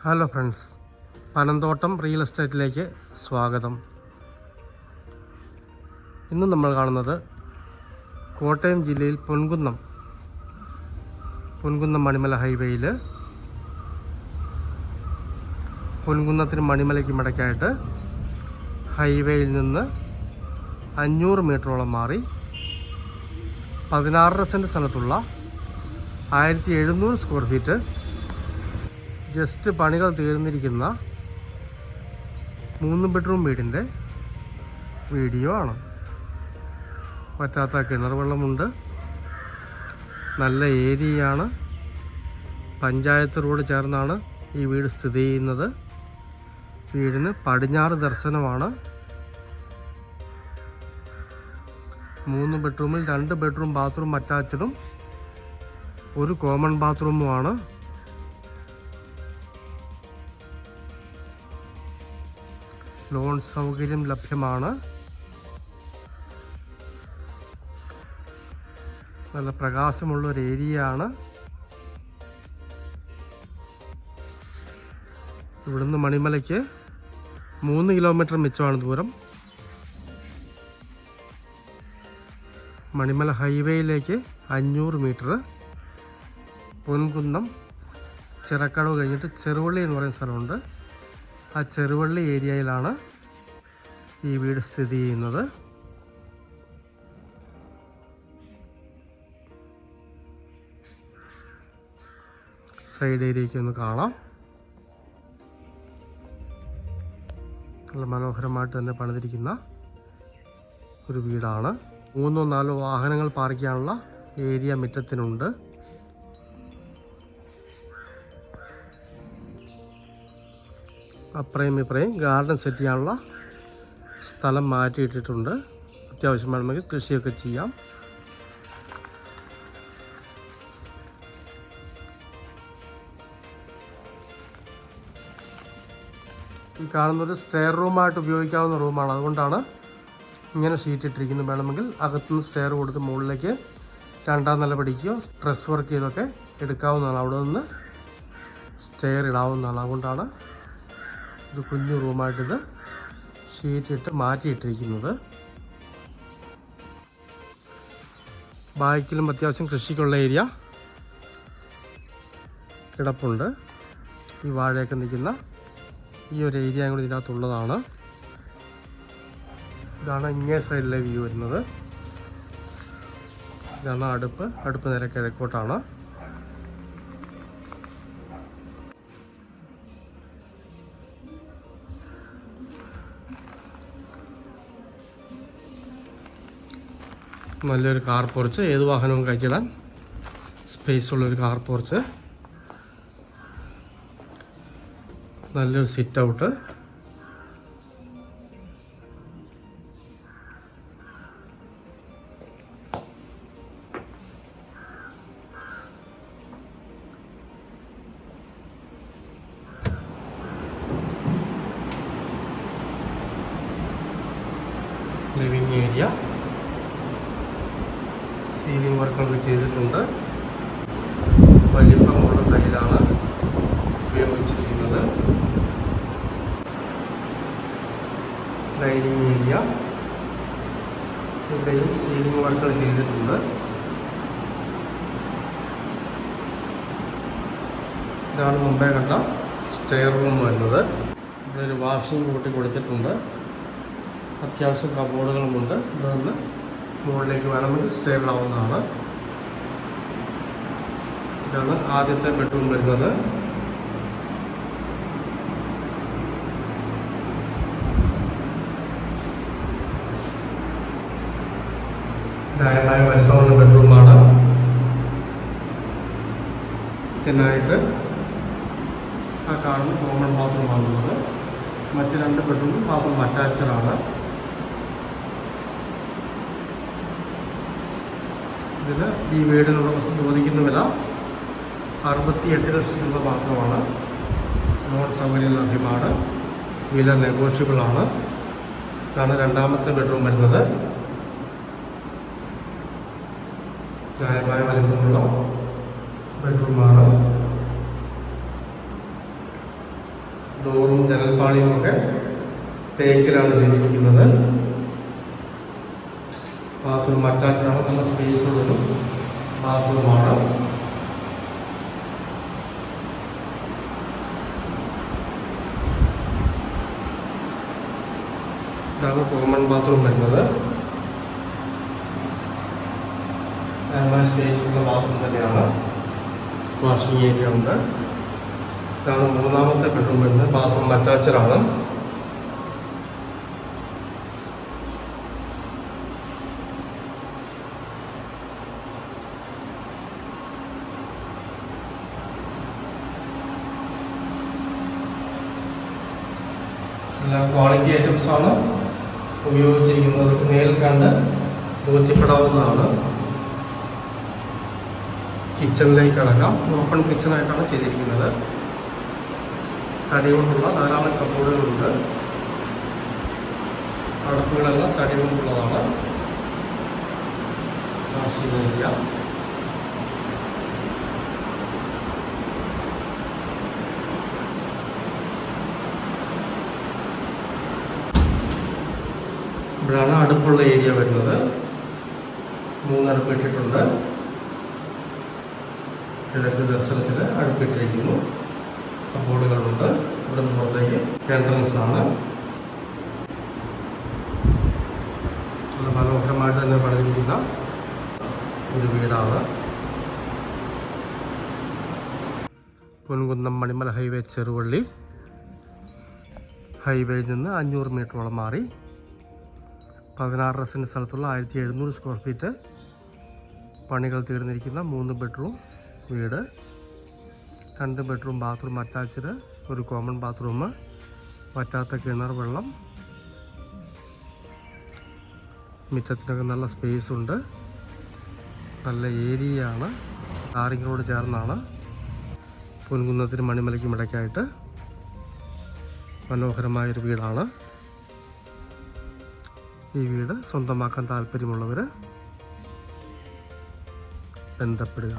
Hello friends Panamthottam real എസ്റ്റേറ്റിലേക്ക് സ്വാഗതം. ഇന്ന് നമ്മൾ കാണുന്നത് കോട്ടയം ജില്ലയിൽ പൊൻകുന്നം പൊൻകുന്നം മണിമല ഹൈവേയിൽ പൊൻകുന്നത്തിന് മണിമലയ്ക്കും ഇടയ്ക്കായിട്ട് ഹൈവേയിൽ നിന്ന് അഞ്ഞൂറ് മീറ്ററോളം മാറി പതിനാറര സെന്റ് സ്ഥലത്തുള്ള ആയിരത്തി എഴുന്നൂറ് സ്ക്വയർ ഫീറ്റ് ജസ്റ്റ് പണികൾ തീർന്നിരിക്കുന്ന മൂന്ന് ബെഡ്റൂം വീടിന്റെ വീഡിയോ ആണ്. പറ്റാത്ത കിണർ വെള്ളമുണ്ട്. നല്ല ഏരിയയാണ്. പഞ്ചായത്ത് റോഡ് ചേർന്നാണ് ഈ വീട് സ്ഥിതി ചെയ്യുന്നത്. വീടിന് പടിഞ്ഞാറ് ദർശനമാണ്. മൂന്ന് ബെഡ്റൂമിൽ രണ്ട് ബെഡ്റൂം ബാത്റൂം അറ്റാച്ചഡും ഒരു കോമൺ ബാത്റൂമുമാണ് ലോൺ സൗകര്യം ലഭ്യമാണ്. നല്ല പ്രകാശമുള്ള ഒരു ഏരിയ ആണ് ഇവിടുന്ന് മണിമലയ്ക്ക് മൂന്ന് കിലോമീറ്റർ മിച്ചമാണ് ദൂരം. മണിമല ഹൈവേയിലേക്ക് അഞ്ഞൂറ് മീറ്റർ. പൊൻകുന്നം ചിറക്കടവ് കഴിഞ്ഞിട്ട് ചെറുവള്ളി എന്ന് പറയുന്ന സ്ഥലമുണ്ട്. ആ ചെറുവള്ളി ഏരിയയിലാണ് ഈ വീട് സ്ഥിതി ചെയ്യുന്നത്. സൈഡ് ഏരിയയ്ക്ക് ഒന്ന് കാണാം. നല്ല മനോഹരമായിട്ട് തന്നെ പണിതിരിക്കുന്ന ഒരു വീടാണ്. മൂന്നോ നാലോ വാഹനങ്ങൾ പാർക്ക് ചെയ്യാനുള്ള ഏരിയ മുറ്റത്തിനുണ്ട്. അപ്പുറയും ഇപ്പുറയും ഗാർഡൻ സെറ്റ് ചെയ്യാനുള്ള സ്ഥലം മാറ്റിയിട്ടിട്ടുണ്ട്. അത്യാവശ്യം വേണമെങ്കിൽ കൃഷിയൊക്കെ ചെയ്യാം. ഈ കാണുന്നത് സ്റ്റെയർ റൂമായിട്ട് ഉപയോഗിക്കാവുന്ന റൂമാണ് അതുകൊണ്ടാണ് ഇങ്ങനെ ഷീറ്റ് ഇട്ടിരിക്കുന്നത്. വേണമെങ്കിൽ അകത്തുനിന്ന് സ്റ്റെയർ കൊടുത്ത് മുകളിലേക്ക് രണ്ടാം നില പിടിക്കുകയോ ഡ്രസ് വർക്ക് ചെയ്തൊക്കെ എടുക്കാവുന്നതാണ്. അവിടെ നിന്ന് സ്റ്റെയർ ഇടാവുന്നതാണ്. അതുകൊണ്ടാണ് ഒരു കുഞ്ഞു റൂമായിട്ടിത് ഷീറ്റ് ഇട്ട് മാറ്റിയിട്ടിരിക്കുന്നത്. ബാക്കിലും അത്യാവശ്യം കൃഷിക്കുള്ള ഏരിയ കിടപ്പുണ്ട്. ഈ വാഴയൊക്കെ നിൽക്കുന്ന ഈ ഒരു ഏരിയ കൂടി ഇതിനകത്തുള്ളതാണ്. ഇതാണ് ഇങ്ങേ സൈഡിലെ വ്യൂ വരുന്നത്. ഇതാണ് അടുപ്പ് അടുപ്പ് നേരെ കിഴക്കോട്ടാണ്. നല്ലൊരു കാർ പോർച്ച് ഏത് വാഹനവും കയറ്റിടാൻ സ്പേസ് ഉള്ളൊരു കാർ പോർച്ച് നല്ലൊരു sit out living area ceiling വർക്കുകൾ ചെയ്തിട്ടുണ്ട്. വലിപ്പമുള്ള കല്ലിലാണ് ഉപയോഗിച്ചിരിക്കുന്നത്. Dining area. ഇവിടെയും സീലിംഗ് വർക്കുകൾ ചെയ്തിട്ടുണ്ട്. ഇതാണ് മുമ്പേ കണ്ട സ്റ്റെയർ റൂം വരുന്നത്. ഇവിടെ ഒരു വാഷിംഗ് കൂട്ടി കൊടുത്തിട്ടുണ്ട്. അത്യാവശ്യം കബോർഡുകളുമുണ്ട്. ഇവിടെ നിന്ന് മുകളിലേക്ക് വേണമെങ്കിൽ സ്റ്റേബിൾ ആവുന്നതാണ്. ഇതാണ് ആദ്യത്തെ ബെഡ്റൂം വരുന്നത്. ന്യായമായ വലിപ്പമുള്ള ബെഡ്റൂമാണ് ഇതിനായിട്ട് ആ കാണുന്ന കോമൺ ബാത്റൂമാണുള്ളത് മറ്റ് രണ്ട് ബെഡ്റൂമും ബാത്റൂം അറ്റാച്ചഡാണ് ഇതിന് ഈ വീടിനുള്ള വസ്തു ചോദിക്കുന്ന വില അറുപത്തി എട്ട് ലക്ഷം രൂപ മാത്രമാണ്. ലോൺ സൗകര്യം ലഭ്യമാണ് വില നെഗോഷ്യബിൾ ആണ് ഇതാണ് രണ്ടാമത്തെ ബെഡ്റൂം വരുന്നത്. ന്യായമായ വലിപ്പമുള്ള ബെഡ്റൂമാണ്. ഡോറും ജനൽപ്പാളിയും ഒക്കെ തേക്കിലാണ് ചെയ്തിരിക്കുന്നത്. ബാത്റൂം അറ്റാച്ചാണ് നല്ല സ്പേസോടൊരു ബാത്റൂമാണ് ഇതാണ് കോമൺ ബാത്റൂം വരുന്നത്. സ്പേസ് ഉള്ള ബാത്റൂം തന്നെയാണ്. വാഷിംഗ് ഏരിയ ഉണ്ട്. ഇതാണ് മൂന്നാമത്തെ ബെഡ്റൂം വരുന്നത്. ബാത്റൂം അറ്റാച്ചഡ് എല്ലാം ക്വാളിറ്റി ഐറ്റംസ് ആണ് ഉപയോഗിച്ചിരിക്കുന്നത് നേരിൽ കണ്ട് ബോധ്യപ്പെടാവുന്നതാണ് കിച്ചണിലേക്ക് കടക്കാം ഓപ്പൺ കിച്ചണായിട്ടാണ് ചെയ്തിരിക്കുന്നത്. തടി കൊണ്ടുള്ള ധാരാളം കപ്പോടുകളുണ്ട് അടുപ്പുകളെല്ലാം തടി കൊണ്ടുള്ളതാണ് വാഷിംഗ് ഇവിടെയാണ് അടുപ്പുള്ള ഏരിയ വരുന്നത്. മൂന്നടുപ്പ് ഇട്ടിട്ടുണ്ട് കിഴക്ക് ദർശനത്തിൽ അടുപ്പിട്ടിരിക്കുന്നു. കബോർഡുകളുണ്ട് ഇവിടെ നിന്ന് പുറത്തേക്ക് എൻട്രൻസ് ആണ് നല്ല മനോഹരമായിട്ട് തന്നെ പണിതിരിക്കുന്ന ഒരു വീടാണ്. പൊൻകുന്നം മണിമല ഹൈവേ ചെറുവള്ളി. ഹൈവേയിൽ നിന്ന് അഞ്ഞൂറ് മീറ്ററോളം മാറി. പതിനാറ് റസിന്റെ സ്ഥലത്തുള്ള ആയിരത്തി എഴുന്നൂറ് സ്ക്വയർ ഫീറ്റ് പണികൾ തീർന്നിരിക്കുന്ന മൂന്ന് ബെഡ്റൂം വീട് രണ്ട് ബെഡ്റൂം ബാത്റൂം അറ്റാച്ച്ഡ് ഒരു കോമൺ ബാത്റൂം വറ്റാത്ത കിണർ വെള്ളം മുറ്റത്തിനൊക്കെ നല്ല സ്പേസ് ഉണ്ട്. നല്ല ഏരിയയാണ് റോഡ് ചേർന്നാണ്. പൊൻകുന്നത്തിനും മണിമലയ്ക്കും ഇടയ്ക്കായിട്ട് മനോഹരമായൊരു വീടാണ്. ഈ വീട് സ്വന്തമാക്കാൻ താല്പര്യമുള്ളവർ ബന്ധപ്പെടുക.